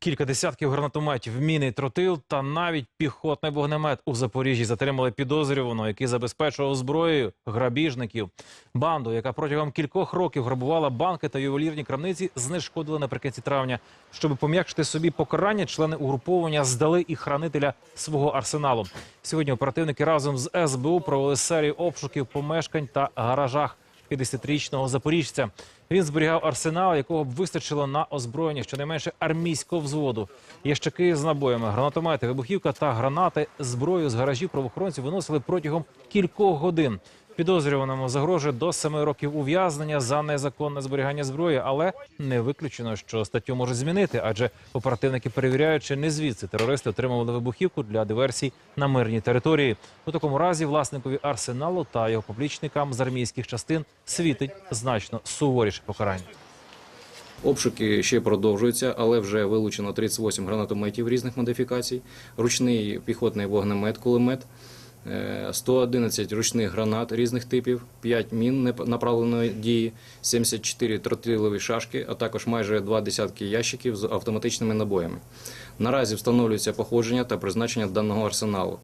Кілька десятків гранатометів, міни, тротил та навіть піхотний вогнемет у Запоріжжі затримали підозрюваного, який забезпечував зброєю грабіжників. Банду, яка протягом кількох років грабувала банки та ювелірні крамниці, знешкодили наприкінці травня. Щоб пом'якшити собі покарання, члени угруповання здали і хранителя свого арсеналу. Сьогодні оперативники разом з СБУ провели серію обшуків помешкань та гаражах 50-річного запоріжця. Він зберігав арсенал, якого б вистачило на озброєння щонайменше армійського взводу. Ящики з набоями, гранатомети, вибухівка та гранати. Зброю з гаражів правоохоронців виносили протягом кількох годин. Підозрюваному загрожує до семи років ув'язнення за незаконне зберігання зброї, але не виключено, що статтю можуть змінити, адже оперативники перевіряють, чи не звідси терористи отримували вибухівку для диверсій на мирній території. У такому разі власникові арсеналу та його поплічникам з армійських частин світить значно суворіше покарання. Обшуки ще продовжуються, але вже вилучено 38 гранатометів різних модифікацій, ручний піхотний вогнемет, кулемет, 111 ручних гранат різних типів, 5 мін направленої дії, 74 тротилові шашки, а також майже два десятки ящиків з автоматичними набоями. Наразі встановлюється походження та призначення даного арсеналу.